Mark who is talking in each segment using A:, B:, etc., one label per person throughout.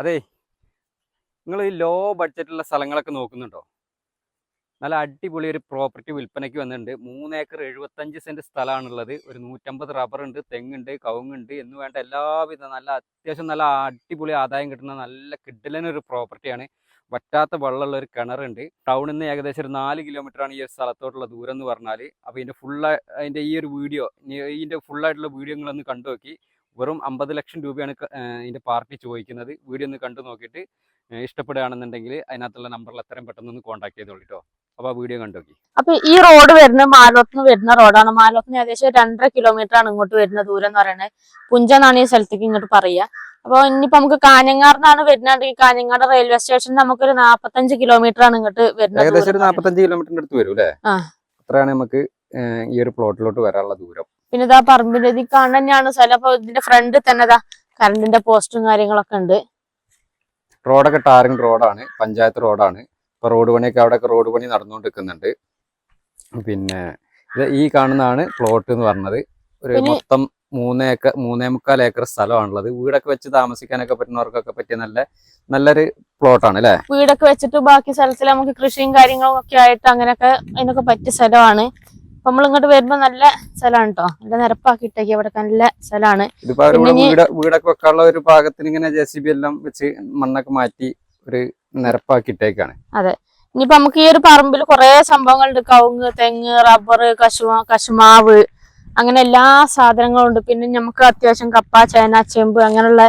A: അതെ. നിങ്ങൾ ഈ ലോ ബഡ്ജറ്റുള്ള സ്ഥലങ്ങളൊക്കെ നോക്കുന്നുണ്ടോ? നല്ല അടിപൊളി ഒരു പ്രോപ്പർട്ടി വിൽപ്പനയ്ക്ക് വന്നിട്ടുണ്ട്. മൂന്ന് ഏക്കർ എഴുപത്തഞ്ച് സെന്റ് സ്ഥലമാണുള്ളത്. ഒരു നൂറ്റമ്പത് റബ്ബർ ഉണ്ട് തെങ്ങുണ്ട് കവുങ്ങുണ്ട് എന്ന് വേണ്ട എല്ലാവിധ നല്ല അത്യാവശ്യം നല്ല അടിപൊളി ആദായം കിട്ടുന്ന നല്ല കിഡിലനൊരു പ്രോപ്പർട്ടിയാണ് വറ്റാത്ത വെള്ളമുള്ള ഒരു കിണറുണ്ട് ടൗണിൽ നിന്ന് ഏകദേശം ഒരു നാല് ആണ് ഈ ഒരു സ്ഥലത്തോട്ടുള്ള ദൂരം എന്ന് പറഞ്ഞാൽ അപ്പോൾ ഇതിന്റെ ഫുള്ള് അതിന്റെ ഈ ഒരു വീഡിയോ ഇതിന്റെ ഫുള്ളായിട്ടുള്ള വീഡിയോ നിങ്ങളൊന്ന് കണ്ടു നോക്കി വെറും അമ്പത് ലക്ഷം രൂപയാണ് ഇതിന്റെ പാർട്ടി ചോദിക്കുന്നത്. വീഡിയോ ഒന്ന് കണ്ടു നോക്കിയിട്ട് ഇഷ്ടപ്പെടുകയാണെന്നുണ്ടെങ്കിൽ അതിനകത്തുള്ള നമ്പറിൽ എത്രയും പെട്ടെന്ന് ഒന്ന് കോൺടാക്ട് ചെയ്തോളൂ കേട്ടോ അപ്പോൾ വീഡിയോ കണ്ടു നോക്കി.
B: അപ്പൊ ഈ റോഡ് വരുന്നത് മാലോത്തിന് വരുന്ന റോഡാണ്. മാലോത്തിന് ഏകദേശം രണ്ടര കിലോമീറ്റർ ആണ് ഇങ്ങോട്ട് വരുന്ന ദൂരം എന്ന് പറയുന്നത് പുഞ്ച എന്നാണ് ഈ സ്ഥലത്തേക്ക് ഇങ്ങോട്ട് പറയുക. അപ്പൊ ഇനിയിപ്പോ നമുക്ക് കാഞ്ഞങ്ങാടിനാണ് വരുന്നുണ്ടെങ്കിൽ കാഞ്ഞങ്ങാട് റെയിൽവേ സ്റ്റേഷൻ നമുക്കൊരു നാപ്പത്തഞ്ച് കിലോമീറ്റർ ആണ് ഇങ്ങോട്ട് വരുന്നത്
A: ഏകദേശം ഒരു നാപ്പത്തഞ്ച് കിലോമീറ്ററിന്റെ അടുത്ത് വരും അല്ലേ. അത്രയാണ് നമുക്ക് ഈ ഒരു പ്ലോട്ടിലോട്ട് വരാനുള്ള ദൂരം.
B: പിന്നെ ഇതാ പറമ്പിന്റെ ഇതിൽ കാണാൻ തന്നെയാണ് സ്ഥലം. അപ്പൊ ഇതിന്റെ ഫ്രണ്ട് തന്നെ ഇതാ കറണ്ടിന്റെ പോസ്റ്റും കാര്യങ്ങളൊക്കെ ഉണ്ട്.
A: റോഡൊക്കെ ടാറിംഗ് റോഡാണ് പഞ്ചായത്ത് റോഡാണ് ഇപ്പൊ റോഡ് പണിയൊക്കെ അവിടെയൊക്കെ റോഡ് പണി നടന്നുകൊണ്ടിരിക്കുന്നുണ്ട്. പിന്നെ ഇത് ഈ കാണുന്നതാണ് പ്ലോട്ട് എന്ന് പറഞ്ഞത്. ഒരു മൊത്തം മൂന്ന് ഏക്കർ മൂന്നേ മുക്കാൽ ഏക്കർ സ്ഥലമാണുള്ളത്. വീടൊക്കെ വെച്ച് താമസിക്കാനൊക്കെ പറ്റുന്നവർക്കൊക്കെ പറ്റിയ നല്ല നല്ലൊരു പ്ലോട്ടാണ് അല്ലേ?
B: വീടൊക്കെ വെച്ചിട്ട് ബാക്കി സ്ഥലത്തിൽ നമുക്ക് കൃഷിയും കാര്യങ്ങളും ഒക്കെ ആയിട്ട് അങ്ങനെയൊക്കെ അതിനൊക്കെ പറ്റിയ സ്ഥലമാണ്. അപ്പൊ നമ്മൾ ഇങ്ങോട്ട് വരുമ്പോ നല്ല സ്ഥലമാണ് കേട്ടോ നല്ല നിരപ്പാക്കിയിട്ടേക്ക് ഇവിടെ നല്ല സ്ഥലമാണ്
A: വീടൊക്കെ വെക്കാനുള്ള ഒരു പാകത്തിന് ഇങ്ങനെ ജെ സി ബി എല്ലാം വെച്ച് മണ്ണൊക്കെ മാറ്റി ഒരു നിരപ്പാക്കിയിട്ടേക്കാണ്
B: ഇനിയിപ്പോ നമുക്ക് ഈ ഒരു പറമ്പിൽ കുറെ സംഭവങ്ങളുണ്ട്. കവുങ്ങ് തെങ്ങ് റബ്ബർ കശുമാ കശുമാവ് അങ്ങനെ എല്ലാ സാധനങ്ങളും ഉണ്ട് പിന്നെ നമുക്ക് അത്യാവശ്യം കപ്പ ചേന ചെമ്പ് അങ്ങനെയുള്ള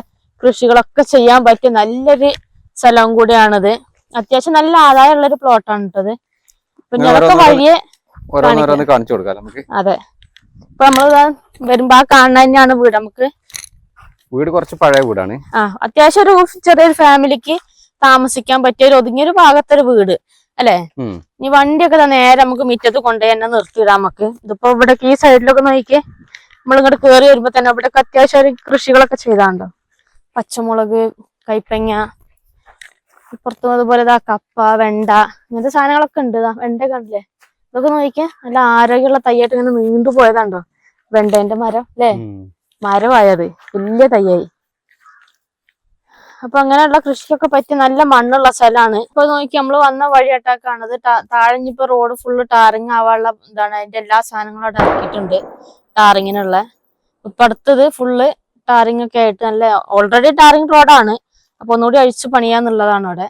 B: കൃഷികളൊക്കെ ചെയ്യാൻ പറ്റിയ നല്ലൊരു സ്ഥലവും കൂടിയാണിത്. അത്യാവശ്യം നല്ല ആദായമുള്ള ഒരു പ്ലോട്ടാണ് കേട്ടത് പിന്നെ അതൊക്കെ വഴിയെ
A: ഓരോന്നോരോന്ന് കാണിച്ചു കൊടുക്കാം നമുക്ക്?
B: അതെ. ഇപ്പൊ നമ്മൾ വരുമ്പോ ആ കാണുന്ന തന്നെയാണ് വീട് നമുക്ക്.
A: വീട് കുറച്ച് പഴയ വീടാണ്.
B: ആ അത്യാവശ്യം ഒരു ചെറിയൊരു ഫാമിലിക്ക് താമസിക്കാൻ പറ്റിയ ഒരു ഒതുങ്ങിയൊരു ഭാഗത്തൊരു വീട് അല്ലേ? ഇനി വണ്ടിയൊക്കെ നേരെ നമുക്ക് മുറ്റത്ത് കൊണ്ടുപോയി തന്നെ നിർത്തിയിടാം നമുക്ക്. ഇതിപ്പോ ഇവിടെ ഈ സൈഡിലൊക്കെ നോക്കിയേ നമ്മളിങ്ങോട്ട് കേറി വരുമ്പോ തന്നെ ഇവിടെ അത്യാവശ്യം ഒരു കൃഷികളൊക്കെ ചെയ്താണ്ടോ? പച്ചമുളക് കൈപ്പങ്ങ ഇപ്പുറത്തും അതുപോലെ കപ്പ വെണ്ട ഇങ്ങനത്തെ സാധനങ്ങളൊക്കെ ഉണ്ട്. വെണ്ട കണ്ടില്ലേ? ഇതൊക്കെ നോക്കിയാ നല്ല ആരോഗ്യമുള്ള തയ്യായിട്ട് ഇങ്ങനെ നീണ്ടു പോയതാണ്ടോ? വെണ്ടേന്റെ മരം അല്ലേ. മരമായത്. വലിയ തയ്യായി അപ്പൊ അങ്ങനെയുള്ള കൃഷിക്കൊക്കെ പറ്റിയ നല്ല മണ്ണുള്ള സ്ഥലമാണ്. ഇപ്പൊ നോക്കി നമ്മൾ വന്ന വഴി അട്ടാക്കാണത് താഴഞ്ഞിപ്പോ റോഡ് ഫുള്ള് ടാറിങ് ആവാനുള്ള ഇതാണ്. അതിന്റെ എല്ലാ സാധനങ്ങളും അവിടെ ഇറക്കിയിട്ടുണ്ട് ടാറിങ്ങിനുള്ള. ഇപ്പൊ അടുത്തത് ഫുള്ള് ടാറിങ് ഒക്കെ ആയിട്ട് നല്ല ഓൾറെഡി ടാറിങ് റോഡാണ്. അപ്പൊ ഒന്നുകൂടി അഴിച്ചു പണിയാന്നുള്ളതാണ് അവിടെ.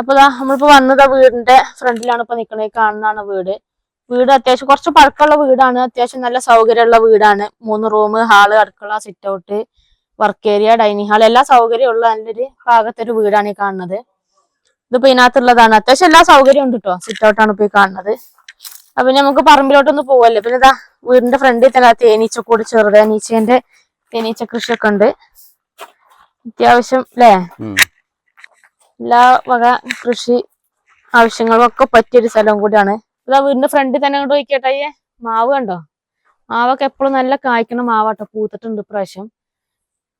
B: അപ്പൊ നമ്മളിപ്പോ വന്നത് വീടിന്റെ ഫ്രണ്ടിലാണ് ഇപ്പൊ നിക്കണത് ഈ കാണുന്നതാണ് വീട്. വീട് അത്യാവശ്യം കുറച്ച് പഴക്കമുള്ള വീടാണ്. അത്യാവശ്യം നല്ല സൗകര്യമുള്ള വീടാണ്. മൂന്ന് റൂം ഹാൾ അടുക്കള sit out work area dining hall എല്ലാ സൗകര്യമുള്ള നല്ലൊരു ഭാഗത്തൊരു വീടാണ് ഈ കാണുന്നത്. ഇതിപ്പോ ഇതിനകത്തുള്ളതാണ്. അത്യാവശ്യം എല്ലാ സൗകര്യം ഉണ്ട് കേട്ടോ സിറ്റ് ഔട്ടാണ് ഇപ്പൊ ഈ കാണുന്നത്. അപ്പൊ നമുക്ക് നമുക്ക് പറമ്പിലോട്ടൊന്ന് പോവല്ലേ. പിന്നെ ഇതാ വീടിന്റെ ഫ്രണ്ടിൽ തന്നെ തേനീച്ച കൂടി ചെറുത് അനീച്ചേന്റെ തേനീച്ച കൃഷിയൊക്കെ ഉണ്ട്. അത്യാവശ്യം അല്ലേ. എല്ലാ വക കൃഷി ആവശ്യങ്ങളും ഒക്കെ പറ്റിയൊരു സ്ഥലം കൂടിയാണ്. ഇതാ വീടിന്റെ ഫ്രണ്ടിൽ തന്നെ അങ്ങോട്ട് നോക്കിയേട്ടാ മാവ് കണ്ടോ? മാവൊക്കെ എപ്പോഴും നല്ല കായ്ക്കണ മാവാട്ടോ. പൂത്തിട്ടുണ്ട് ഇപ്രാവശ്യം.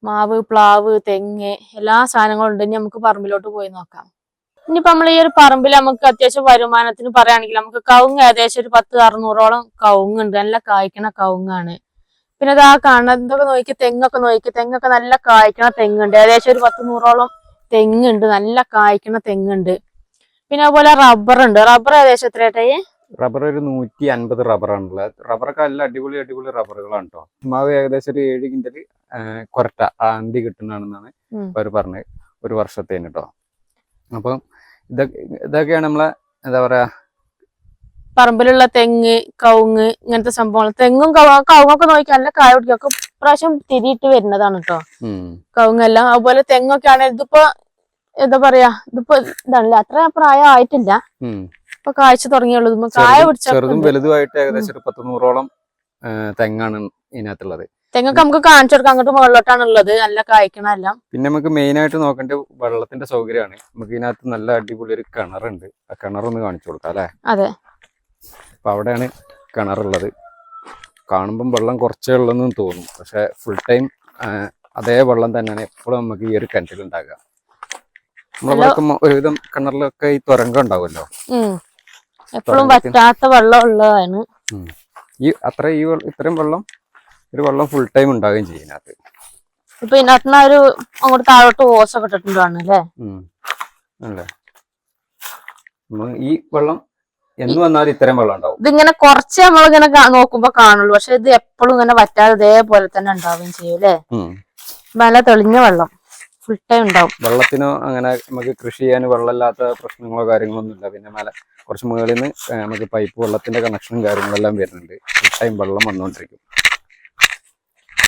B: മാവ് പ്ലാവ് തെങ്ങ് എല്ലാ സാധനങ്ങളും ഉണ്ട്. ഇനി നമുക്ക് പറമ്പിലോട്ട് പോയി നോക്കാം. ഇനിയിപ്പോ നമ്മൾ ഈ ഒരു പറമ്പിൽ നമുക്ക് അത്യാവശ്യം വരുമാനത്തിന് പറയുകയാണെങ്കിൽ നമുക്ക് കവുങ്ങ് ഏകദേശം ഒരു പത്ത് അറുന്നൂറോളം കവുങ്ങുണ്ട്. നല്ല കായ്ക്കണ കവുങ്ങാണ്. പിന്നെ ഇതാ കാണുന്ന ഇതൊക്കെ നോക്കി തെങ്ങൊക്കെ നോക്കി. തെങ്ങൊക്കെ നല്ല കായ്ക്കണ തെങ്ങുണ്ട്. ഏകദേശം ഒരു പത്ത് നൂറോളം തെങ്ങുണ്ട് നല്ല കായ്ക്കണ തെങ്ങുണ്ട്. പിന്നെ അതുപോലെ റബ്ബർ ഉണ്ട് റബ്ബർ ഏകദേശം എത്രയായിട്ടായി?
A: റബ്ബർ ഒരു നൂറ്റി അൻപത് റബ്ബറാണുള്ളത് റബ്ബറൊക്കെ നല്ല അടിപൊളി അടിപൊളി റബ്ബറുകളാണ് കേട്ടോ. മാവ് ഏകദേശം ഒരു ഏഴ് കിൻഡൽ കൊരട്ട ആന്തി കിട്ടുന്നതാണെന്നാണ്. അവർ പറഞ്ഞത്. ഒരു വർഷത്തേന് കേട്ടോ. അപ്പം ഇതൊക്കെ ഇതൊക്കെയാണ് നമ്മളെ എന്താ പറയാ
B: പറമ്പിലുള്ള തെങ്ങ് കവുങ്ങ് ഇങ്ങനത്തെ സംഭവങ്ങൾ. തെങ്ങും കവ- കവുങ്ങൊക്കെ നോക്കി നല്ല കായ പിടിക്കും. ഒക്കെ പ്രാവശ്യം തിരിയിട്ട് വരുന്നതാണ് കേട്ടോ. കവുങ്ങെല്ലാം. അതുപോലെ തെങ്ങൊക്കെ ആണെങ്കിൽ ഇതിപ്പോ എന്താ പറയാ ഇതിപ്പോ ഇതാണല്ലേ അത്ര പ്രായം ആയിട്ടില്ല. ഇപ്പൊ കാഴ്ച തുടങ്ങിയുള്ളൂ. കായ പിടിച്ചോളം
A: ചെറുതും. വലുതുമായിട്ട് ഏകദേശം ഒരു പത്ത് നൂറോളം തെങ്ങാണ് ഇതിനകത്തുള്ളത്.
B: തെങ്ങൊക്കെ നമുക്ക് കാണിച്ചു കൊടുക്കാം. അങ്ങോട്ട് മുകളിലോട്ടാണ് ഉള്ളത് നല്ല കായ്ക്കണെല്ലാം.
A: പിന്നെ നമുക്ക് മെയിൻ ആയിട്ട് നോക്കേണ്ട വെള്ളത്തിന്റെ സൗകര്യമാണ്. നമുക്ക് ഇതിനകത്ത് നല്ല അടിപൊളി ഒരു കിണറുണ്ട്. ആ കിണറൊന്ന് കാണിച്ചു കൊടുക്കാം അല്ലെ?
B: അതെ.
A: അപ്പൊ അവിടെയാണ് കിണറുള്ളത്. കാണുമ്പം വെള്ളം കുറച്ചേ ഉള്ളെന്ന് തോന്നും. പക്ഷെ ഫുൾ ടൈം അതേ വെള്ളം തന്നെയാണ് എപ്പോഴും നമുക്ക് ഈ ഒരു കിണറ്റിൽ ഉണ്ടാകുക ഒരുവിധം കിണറിലൊക്കെ ഈ തുരങ്കം ഉണ്ടാവുമല്ലോ?
B: എപ്പോഴും. വറ്റാത്ത വെള്ളം ഉള്ളതാണ്.
A: ഈ അത്ര ഈ ഇത്രയും വെള്ളം ഒരു വെള്ളം ഫുൾ ടൈം ഉണ്ടാകുകയും ചെയ്യും ഇതിനകത്ത്.
B: ഇപ്പൊ ഇതിനകത്തുനിന്ന് ഒരു അങ്ങോട്ട് താഴോട്ട് ഓസൊക്കെ ഇട്ടിട്ടുണ്ടാണ് അല്ലേ?
A: ഉം. ഈ വെള്ളം എന്ന് വന്നാലും ഇത്തരം വെള്ളം ഉണ്ടാവും.
B: ഇതിങ്ങനെ കുറച്ച് നമ്മളിങ്ങനെ നോക്കുമ്പോ കാണുള്ളൂ. പക്ഷെ ഇത് എപ്പോഴും ഇങ്ങനെ വറ്റാതെ ഇതേപോലെ തന്നെ ഉണ്ടാവുകയും ചെയ്യും അല്ലേ? നല്ല തെളിഞ്ഞ വെള്ളം. ഫുൾ ടൈം ഉണ്ടാവും.
A: വെള്ളത്തിനോ അങ്ങനെ നമുക്ക് കൃഷി ചെയ്യാൻ വെള്ളമില്ലാത്ത പ്രശ്നങ്ങളോ കാര്യങ്ങളോ ഒന്നുമില്ല പിന്നെ മല കുറച്ച് മുകളിൽ നിന്ന് നമുക്ക് പൈപ്പ് വെള്ളത്തിന്റെ കണക്ഷനും കാര്യങ്ങളെല്ലാം വരുന്നുണ്ട്. ഫുൾ ടൈം വെള്ളം വന്നുകൊണ്ടിരിക്കും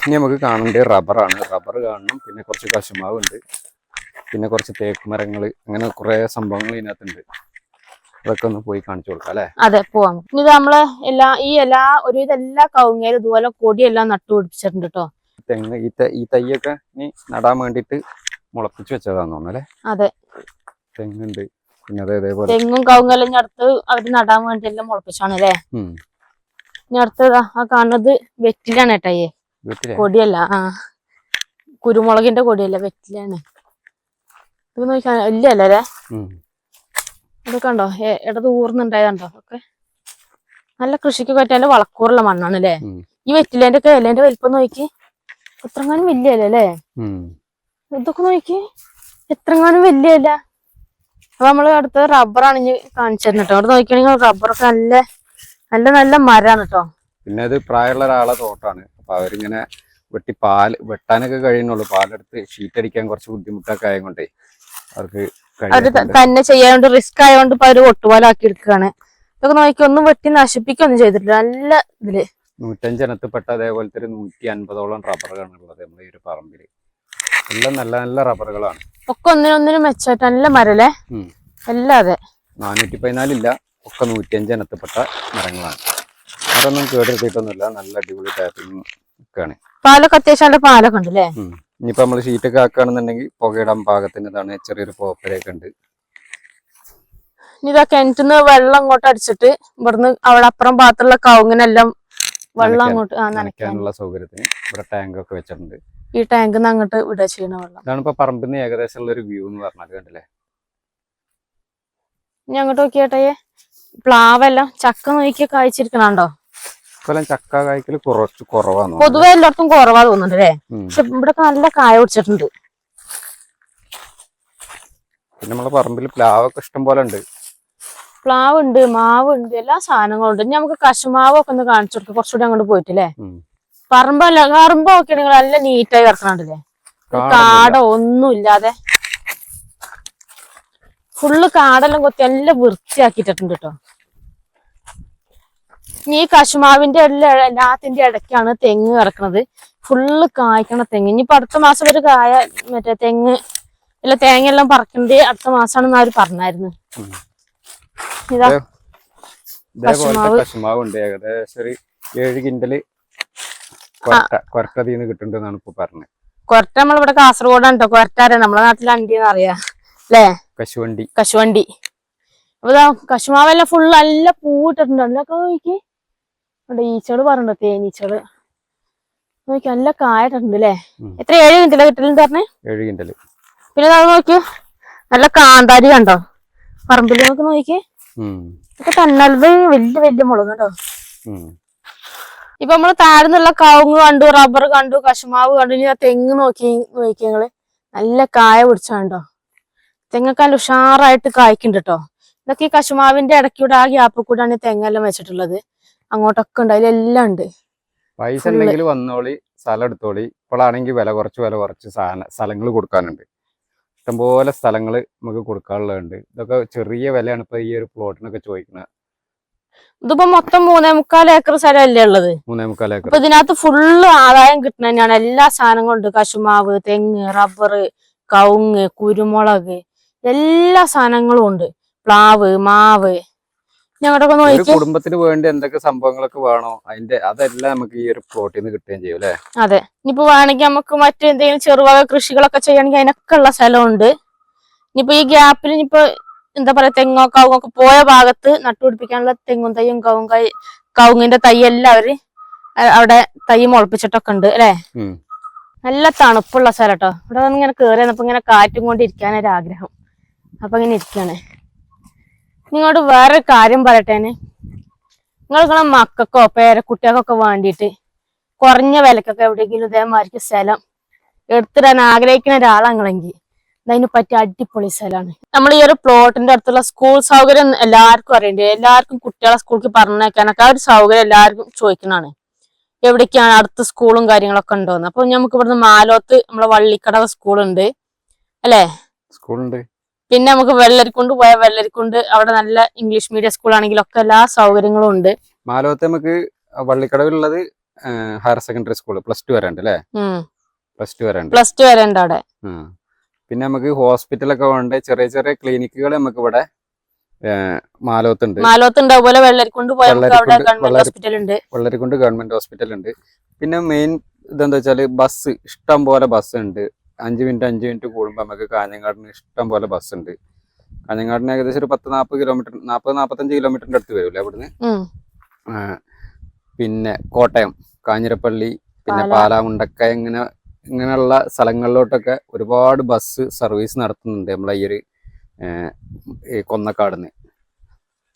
A: ഇനി നമുക്ക് കാണേണ്ടത് റബ്ബറാണ് റബ്ബർ കാണണം. പിന്നെ കുറച്ച് കശുമാവ് ഉണ്ട് പിന്നെ കുറച്ച് തേക്ക് മരങ്ങൾ അങ്ങനെ കുറേ സംഭവങ്ങൾ ഇതിനകത്തുണ്ട്. അതൊക്കെ ഒന്ന് പോയി കാണിച്ചു കൊടുക്കാം അല്ലെ?
B: അതെ പോവാം. ഇത് നമ്മൾ എല്ലാ ഈ എല്ലാ ഒരുവിധ എല്ലാ കവുങ്ങയിലും ഇതുപോലെ കൊടിയെല്ലാം നട്ടുപിടിപ്പിച്ചിട്ടുണ്ട് കേട്ടോ
A: തെങ്ങ് ഈ ത- ഈ തൈയൊക്കെ ഇനി നടാൻ വേണ്ടിട്ട് മുളപ്പിച്ചു വെച്ചതാന്ന് തോന്നുന്നു അല്ലെ?
B: അതെ.
A: തെങ്ങുണ്ട്. പിന്നെ അതേ
B: തെങ്ങും കവുങ്ങെല്ലാം ഇനി അടുത്ത് അവർ നടാൻ വേണ്ടി എല്ലാം മുളപ്പിച്ചാണ് അല്ലേ. ഇനി അടുത്തത് ആ കാണുന്നത് വെറ്റിലാണ് ഏട്ടായി കൊടിയല്ല ആ. കുരുമുളകിന്റെ കൊടിയല്ല വെറ്റിലാണ്. ഇത് നോക്കിയാ ഇല്ല അല്ലേ
A: ഉം.
B: ഇതൊക്കെ ഉണ്ടോ ഇടത് ഊർന്നുണ്ടായതുണ്ടോ ഒക്കെ നല്ല കൃഷിക്ക് പറ്റാൻ വളക്കൂറുള്ള മണ്ണാണ് അല്ലേ ഈ വെറ്റിലേന്റെ ഒക്കെ ഇലേന്റെ വലിപ്പം നോക്കി. എത്രങ്ങാനും വലിയ ഇല അല്ലേ ഇതൊക്കെ നോക്കി. എത്രങ്ങാനും വലിയ ഇല അപ്പൊ നമ്മൾ അടുത്ത റബ്ബറാണ് ഇനി കാണിച്ചു തരുന്നത് കേട്ടോ. അവിടെ നോക്കിയാണെങ്കിൽ റബ്ബറൊക്കെ നല്ല നല്ല നല്ല മരാണ് കേട്ടോ.
A: പിന്നെ അത് പ്രായമുള്ള ഒരാളെ തോട്ടാണ്. അപ്പൊ അവരിങ്ങനെ വെട്ടി പാൽ വെട്ടാനൊക്കെ കഴിയുന്നുള്ളൂ. പാലെടുത്ത് ഷീറ്റ് അടിക്കാൻ കുറച്ച് ബുദ്ധിമുട്ടൊക്കെ ആയതുകൊണ്ടേ അവർക്ക് അവർ
B: തന്നെ ചെയ്യാണ്ട് റിസ്ക് ആയതുകൊണ്ട് ഇപ്പൊ അവർ ഒട്ടുപോലാക്കി എടുക്കുകയാണ് ഇതൊക്കെ നോക്കി ഒന്നും വെട്ടി നശിപ്പിക്കൊന്നും ചെയ്തിട്ടില്ല. നല്ല ഇതിൽ.
A: നൂറ്റഞ്ചിനത്തിൽപ്പെട്ട അതേപോലത്തെ ഒരു നൂറ്റി അൻപതോളം റബ്ബറുകളാണ് ഉള്ളത് നമ്മുടെ ഈ ഒരു പറമ്പിൽ. എല്ലാം നല്ല നല്ല റബ്ബറുകളാണ്.
B: ഒക്കെ ഒന്നിനൊന്നിനും മെച്ചമായിട്ട് നല്ല മരല്ലേ?
A: അല്ലാതെ
B: എല്ലാം അതെ.
A: നാനൂറ്റി പതിനാലില്ല ഒക്കെ നൂറ്റിയഞ്ച് ഇനത്തിൽപ്പെട്ട മരങ്ങളാണ്. അതൊന്നും കേടെടുത്തിട്ടൊന്നുമില്ല. നല്ല അടിപൊളി ടാപ്പിംഗ് ഒക്കെയാണ്
B: പാലൊക്കെ അത്യാവശ്യം പാലൊക്കെ ഉണ്ട് അല്ലേ
A: ഉം. ഇനിയിപ്പോ നമ്മൾ ഷീറ്റൊക്കെ ആക്കുകയാണെന്നുണ്ടെങ്കിൽ പുകയിടാൻ പാകത്തിന്റെതാണ് ചെറിയൊരു പോപ്പരയൊക്കെ ഉണ്ട്.
B: ഇതാ കിണറ്റിന്ന് വെള്ളം അങ്ങോട്ട് അടിച്ചിട്ട് ഇവിടുന്ന് അവിടെ അപ്പുറം ഭാഗത്തുള്ള കവുങ്ങിനെല്ലാം വെള്ളം അങ്ങോട്ട്
A: നനയ്ക്കാനുള്ള സൗകര്യത്തിന് ഇവിടെ ടാങ്ക് ഒക്കെ വെച്ചിട്ടുണ്ട്.
B: ഈ ടാങ്കിൽ നിന്ന് അങ്ങോട്ട് വിടുക ചെയ്യണ വെള്ളം.
A: ഇതാണ് ഇപ്പൊ പറമ്പിൽ നിന്ന് ഏകദേശം ഉള്ള ഒരു വ്യൂ എന്ന് പറഞ്ഞാൽ കണ്ടില്ലേ?
B: ഇനി അങ്ങോട്ട് നോക്കിയേട്ടേ. പ്ലാവെല്ലാം ചക്ക നോക്കിയ കായ്ച്ചിരിക്കണുണ്ടോ?
A: ഇക്കൊല്ലം ചക്ക കായ്ക്കൽ കുറച്ച് കുറവാന്ന്
B: പൊതുവെ എല്ലായിടത്തും കുറവാ തോന്നുന്നുണ്ട് അല്ലേ? പക്ഷെ ഇവിടെ നല്ല കായ പിടിച്ചിട്ടുണ്ട്.
A: പിന്നെ നമ്മളെ പറമ്പിൽ പ്ലാവൊക്കെ ഇഷ്ടം പോലെ ഉണ്ട്.
B: പ്ലാവ് ഉണ്ട് മാവ് ഉണ്ട് എല്ലാ സാധനങ്ങളും ഉണ്ട്. ഇനി നമുക്ക് കശുമാവ് ഒക്കെ ഒന്ന് കാണിച്ചു കൊടുക്കാം. കുറച്ചുകൂടി അങ്ങോട്ട് പോയിട്ടില്ലേ. പറമ്പല്ല പറമ്പ് ഒക്കെ നല്ല നീറ്റായി കിടക്കണുണ്ടല്ലേ. കാടോ ഒന്നും ഇല്ലാതെ ഫുള്ള് കാടെല്ലാം കൊത്തി എല്ലാം വൃത്തിയാക്കിയിട്ടുണ്ട് കേട്ടോ. ഈ കശുമാവിന്റെ എല്ലാം എല്ലാത്തിന്റെ ഇടയ്ക്കാണ് തെങ്ങ് കിടക്കുന്നത് ഫുള്ള് കായ്ക്കണ തെങ്ങ്. ഇനിയിപ്പോ അടുത്ത മാസം ഒരു കായ മറ്റേ തെങ്ങ് അല്ല തേങ്ങ എല്ലാം പറക്കണ്ടേ. അടുത്ത മാസമാണെന്ന് അവർ പറഞ്ഞായിരുന്നു. ഇതാ.
A: ഇതേ- ഇതേപോലത്തെ
B: കശുമാവ്.
A: കശുമാവ്. ഉണ്ട് ഏകദേശം ഒരു ഏഴ് കിൻഡൽ കൊരട്ട കൊരട്ടതീന്ന് കിട്ടുന്നുണ്ടെന്നാണ് ഇപ്പൊ പറഞ്ഞത്
B: കൊരട്ട നമ്മളിവിടെ കാസർഗോഡാണ് കേട്ടോ കൊരട്ടാരാ. നമ്മളെ നാട്ടിൽ അണ്ടിന്ന് അറിയാ അല്ലേ
A: കശുവണ്ടി.
B: കശുവണ്ടി. അപ്പൊ കശുമാവെല്ലാം ഫുള്ള് നല്ല പൂവിട്ടിട്ടുണ്ട്. അതിലൊക്കെ നോക്കി അവിടെ ഈച്ചകൾ പറഞ്ഞു തേനീച്ചകൾ നോക്കി നല്ല കായട്ടുണ്ട് അല്ലേ എത്ര ഏഴ് മിനിറ്റിലെ കിട്ടലെന്ന് പറഞ്ഞേ?
A: ഏഴ് കിൻഡൽ
B: പിന്നെ അത് നോക്കിയോ നല്ല കാന്താരി കണ്ടോ? പറമ്പിൽ നോക്കി നോക്കി. ഇതൊക്കെ തന്നത് വലിയ വലിയ മുളക്
A: കണ്ടോ.
B: ഇപ്പൊ നമ്മൾ താഴ്ന്നുള്ള കവുങ്ങ് കണ്ടു റബ്ബർ കണ്ടു കശുമാവ് കണ്ടു ഇനി ആ തെങ്ങ് നോക്കി നോക്കി ഞങ്ങൾ നല്ല കായ പിടിച്ചാണ്ടോ തെങ്ങൊക്കെ നല്ല ഉഷാറായിട്ട് കായ്ക്കുന്നുണ്ട് കേട്ടോ. ഇതൊക്കെ ഈ കശുമാവിന്റെ ഇടയ്ക്കൂടെ ആ ഗ്യാപ്പ് കൂടാണ് ഈ തെങ്ങെല്ലാം വെച്ചിട്ടുള്ളത്. അങ്ങോട്ടൊക്കെ ഉണ്ട്. അതിലെല്ലാം ഉണ്ട്.
A: പൈസ. ഉണ്ടെങ്കിൽ വന്നോളി സ്ഥലം എടുത്തോളി. ഇപ്പോഴാണെങ്കിൽ വില കുറച്ച് വില കുറച്ച് സാധന സ്ഥലങ്ങൾ കൊടുക്കാനുണ്ട്. ഇഷ്ടംപോലെ സ്ഥലങ്ങൾ നമുക്ക് കൊടുക്കാനുള്ളതുണ്ട്. ഇതൊക്കെ ചെറിയ വിലയാണ് ഇപ്പൊ ഈ ഒരു പ്ലോട്ടിനൊക്കെ ചോദിക്കുന്നത്.
B: ഇതിപ്പോ മൊത്തം മൂന്നേ മുക്കാൽ ഏക്കർ സ്ഥലമല്ലേ ഉള്ളത്?
A: മൂന്നേ മുക്കാൽ ഏക്കർ.
B: ഇതിനകത്ത് ഫുള്ള് ആദായം കിട്ടുന്ന തന്നെയാണ്. എല്ലാ സാധനങ്ങളും ഉണ്ട്. കശുമാവ് തെങ്ങ് റബ്ബർ കവുങ്ങ് കുരുമുളക് എല്ലാ സാധനങ്ങളും ഉണ്ട്. പ്ലാവ് മാവ്
A: ഒരു കുടുംബത്തിന് വേണ്ടി എന്തൊക്കെ സംഭവങ്ങളൊക്കെ വേണോ? അതിന്റെ അതെല്ലാം നമുക്ക് ഈ ഒരു പ്ലോട്ടിൽ നിന്ന് കിട്ടുകയും ചെയ്യും അല്ലെ?
B: അതെ. ഇനിയിപ്പോ വേണമെങ്കിൽ നമുക്ക് മറ്റെന്തെങ്കിലും ചെറുവക കൃഷികളൊക്കെ ചെയ്യണമെങ്കിൽ അതിനൊക്കെ ഉള്ള സ്ഥലമുണ്ട്. ഇനിയിപ്പോ ഈ ഗ്യാപ്പിൽ ഇനിയിപ്പോ എന്താ പറയാ തെങ്ങോ കവുങ്ങൊക്കെ പോയ ഭാഗത്ത് നട്ടുപിടിപ്പിക്കാനുള്ള തെങ്ങും തൈയും കവുങ്ങ കൈ- കവുങ്ങിന്റെ തൈ എല്ലാം അവർ അവിടെ തൈ മുളപ്പിച്ചിട്ടൊക്കെ ഉണ്ട് അല്ലെ? നല്ല തണുപ്പുള്ള സ്ഥലം കേട്ടോ ഇവിടെ ഇങ്ങനെ കേറി വന്നപ്പോ ഇങ്ങനെ കാറ്റും കൊണ്ട് ഇരിക്കാനൊരു ആഗ്രഹം അപ്പൊ ഇങ്ങനെ ഇരിക്കാണ്. നിങ്ങളോട് വേറെ കാര്യം പറയട്ടേനെ. നിങ്ങൾ നിങ്ങളെ മക്കൾക്കോ പേരക്കുട്ടികൾക്കൊക്കെ വേണ്ടിയിട്ട് കുറഞ്ഞ വിലക്കൊക്കെ എവിടെയെങ്കിലും ഇതേമാതിരിക്ക് സ്ഥലം എടുത്തിടാൻ ആഗ്രഹിക്കുന്ന ഒരാളാങ്ങളെങ്കിൽ അതിന് പറ്റിയ അടിപൊളി സ്ഥലമാണ്. നമ്മൾ ഈ ഒരു പ്ലോട്ടിന്റെ അടുത്തുള്ള സ്കൂൾ സൗകര്യം എല്ലാവർക്കും അറിയണ്ടേ? എല്ലാവർക്കും കുട്ടികളെ സ്കൂളിൽ പറഞ്ഞേക്കാനൊക്കെ ആ ഒരു സൗകര്യം എല്ലാവർക്കും ചോദിക്കുന്നതാണ് എവിടേക്കാണ് അടുത്ത് സ്കൂളും കാര്യങ്ങളൊക്കെ ഉണ്ടോന്ന്. അപ്പൊ നമുക്ക് ഇവിടുന്ന് മാലോത്ത് നമ്മളെ വള്ളിക്കടവ് സ്കൂളുണ്ട് അല്ലേ?
A: സ്കൂളുണ്ട്
B: പിന്നെ നമുക്ക് വെള്ളരിക്കുണ്ട് പോയ വെള്ളരിക്കുണ്ട്. അവിടെ നല്ല ഇംഗ്ലീഷ് മീഡിയം സ്കൂൾ ആണെങ്കിലൊക്കെ എല്ലാ സൗകര്യങ്ങളും ഉണ്ട്.
A: മാലോത്ത് നമുക്ക് വള്ളിക്കടവിലുള്ളത് higher secondary school plus two വരെ ഉണ്ട് അല്ലേ? പ്ലസ് ടു വരെ ഉണ്ട്
B: പ്ലസ് ടു വരെ ഉണ്ട് അവിടെ
A: പിന്നെ നമുക്ക് ഹോസ്പിറ്റലൊക്കെ ഉണ്ട്. ചെറിയ ചെറിയ ക്ലിനിക്കുകൾ നമുക്ക് ഇവിടെ മാലോത്തുണ്ട്.
B: അതുപോലെ വെള്ളരിക്കുണ്ട് ഗവൺമെന്റ് ഹോസ്പിറ്റൽ ഉണ്ട്.
A: പിന്നെ മെയിൻ ഇതെന്താ വെച്ചാൽ ബസ് ഇഷ്ടം പോലെ ബസ് ഉണ്ട്. അഞ്ച് മിനിറ്റ് അഞ്ച് മിനിറ്റ് കൂടുമ്പോൾ നമുക്ക് കാഞ്ഞങ്ങാടിന് ഇഷ്ടം പോലെ ബസ് ഉണ്ട്. കാഞ്ഞങ്ങാടിന് ഏകദേശം ഒരു പത്ത് നാൽപ്പത് കിലോമീറ്റർ നാൽപ്പത് നാൽപ്പത്തഞ്ച് കിലോമീറ്ററിന്റെ അടുത്ത് വരില്ലേ അവിടുന്ന്? പിന്നെ കോട്ടയം കാഞ്ഞിരപ്പള്ളി പിന്നെ
B: പാലാമുണ്ടക്ക
A: പാലാ ഇങ്ങനെ ഇങ്ങനെയുള്ള സ്ഥലങ്ങളിലോട്ടൊക്കെ ഒരുപാട് ബസ് സർവീസ് നടത്തുന്നുണ്ട് നമ്മളെ ഈ ഒരു കൊന്നക്കാടിന്.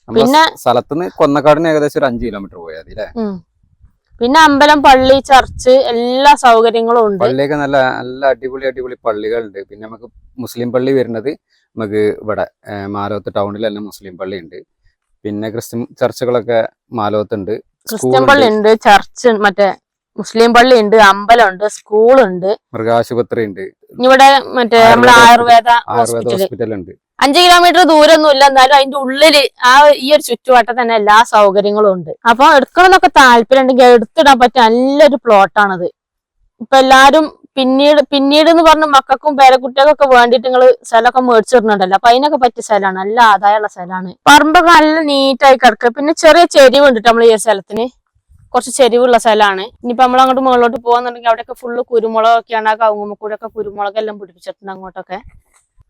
A: നമ്മളെ സ്ഥലത്തുനിന്ന് കൊന്നക്കാടിന് ഏകദേശം ഒരു അഞ്ച് കിലോമീറ്റർ പോയാൽ മതി അല്ലേ.
B: പിന്നെ അമ്പലം പള്ളി ചർച്ച് എല്ലാ സൗകര്യങ്ങളും ഉണ്ട്.
A: പള്ളിയൊക്കെ നല്ല നല്ല അടിപൊളി അടിപൊളി പള്ളികളുണ്ട്. പിന്നെ നമുക്ക് മുസ്ലിം പള്ളി വരുന്നത് നമുക്ക് ഇവിടെ മാലോത്ത് ടൗണിൽ തന്നെ മുസ്ലിം പള്ളി ഉണ്ട്. പിന്നെ ക്രിസ്ത്യൻ ചർച്ചുകളൊക്കെ മാലോത്തുണ്ട്.
B: ക്രിസ്ത്യൻ പള്ളി ഉണ്ട് ചർച്ച് മറ്റേ മുസ്ലിം പള്ളി ഉണ്ട് അമ്പലമുണ്ട് സ്കൂളുണ്ട്.
A: മൃഗാശുപത്രി ഉണ്ട്.
B: ഇവിടെ മറ്റേ നമ്മുടെ
A: ആയുർവേദ ഹോസ്പിറ്റൽ ഉണ്ട്
B: അഞ്ച് കിലോമീറ്റർ ദൂരമൊന്നും ഇല്ല എന്നാലും അതിന്റെ ഉള്ളിൽ ആ ഈ ഒരു ചുറ്റുവട്ടം തന്നെ എല്ലാ സൗകര്യങ്ങളും ഉണ്ട്. അപ്പൊ എടുക്കണമെന്നൊക്കെ താല്പര്യം ഉണ്ടെങ്കിൽ എടുത്തിടാൻ പറ്റിയ നല്ലൊരു പ്ലോട്ടാണത് ഇപ്പൊ എല്ലാരും പിന്നീട് പിന്നീട് എന്ന് പറഞ്ഞ മക്കൾക്കും പേരക്കുട്ടികൾക്കൊക്കെ വേണ്ടിയിട്ട് നിങ്ങൾ സ്ഥലമൊക്കെ മേടിച്ചിടുന്നുണ്ടല്ലോ. അപ്പൊ അതിനൊക്കെ പറ്റിയ സ്ഥലമാണ്. നല്ല ആദായമുള്ള സ്ഥലമാണ്. പറമ്പൊക്കെ നല്ല നീറ്റായി കിടക്കുക. പിന്നെ ചെറിയ ചെരിവ് ഉണ്ട് നമ്മൾ ഈ സ്ഥലത്തിന്. കുറച്ച് ചെരിവുള്ള സ്ഥലമാണ്. ഇനിയിപ്പൊ നമ്മൾ അങ്ങോട്ട് മുകളിലോട്ട് പോകാന്നുണ്ടെങ്കിൽ അവിടെയൊക്കെ ഫുള്ള് കുരുമുളകൊക്കെയാണ് ആ കവുങ്ങുമ്മക്കൂടൊക്കെ കുരുമുളക് എല്ലാം പിടിപ്പിച്ചിട്ടുണ്ട് അങ്ങോട്ടൊക്കെ.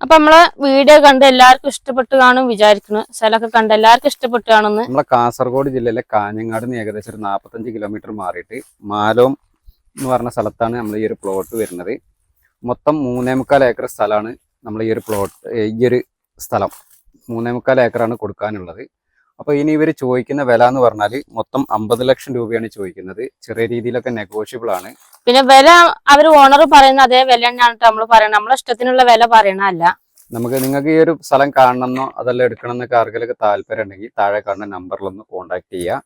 B: അപ്പൊ നമ്മളെ വീഡിയോ കണ്ട് എല്ലാവർക്കും ഇഷ്ടപ്പെട്ടു കാണും വിചാരിക്കുന്നു. സ്ഥലമൊക്കെ കണ്ട് എല്ലാവർക്കും ഇഷ്ടപ്പെട്ടു കാണുന്നു
A: നമ്മളെ കാസർഗോഡ് ജില്ലയിലെ കാഞ്ഞങ്ങാട് നിന്ന് ഏകദേശം ഒരു നാൽപ്പത്തഞ്ച് കിലോമീറ്റർ മാറിയിട്ട് മാലോം എന്ന് പറഞ്ഞ സ്ഥലത്താണ് നമ്മൾ ഈ ഒരു പ്ലോട്ട് വരുന്നത്. മൊത്തം മൂന്നേ മുക്കാൽ ഏക്കർ സ്ഥലമാണ് നമ്മൾ ഈ ഒരു പ്ലോട്ട് ഈ ഒരു സ്ഥലം. മൂന്നേ മുക്കാൽ ഏക്കറാണ് കൊടുക്കാനുള്ളത്. അപ്പോൾ ഇനി ഇവർ ചോദിക്കുന്ന വില എന്ന് പറഞ്ഞാൽ മൊത്തം അമ്പത് ലക്ഷം രൂപയാണ് ചോദിക്കുന്നത്. ചെറിയ രീതിയിലൊക്കെ നെഗോഷ്യബിൾ ആണ്.
B: പിന്നെ വില അവർ ഓണർ പറയുന്ന അതേ വില തന്നെയാണ് നമ്മൾ പറയുന്നത് നമ്മളെ ഇഷ്ടത്തിനുള്ള വില പറയണല്ല
A: നമുക്ക് നിങ്ങൾക്ക് ഈ ഒരു സ്ഥലം കാണണമെന്നോ അതെല്ലാം എടുക്കണം എന്നൊക്കെ ആർക്കെങ്കിലും താല്പര്യം ഉണ്ടെങ്കിൽ താഴെ കാണുന്ന നമ്പറിലൊന്ന് കോൺടാക്ട് ചെയ്യുക.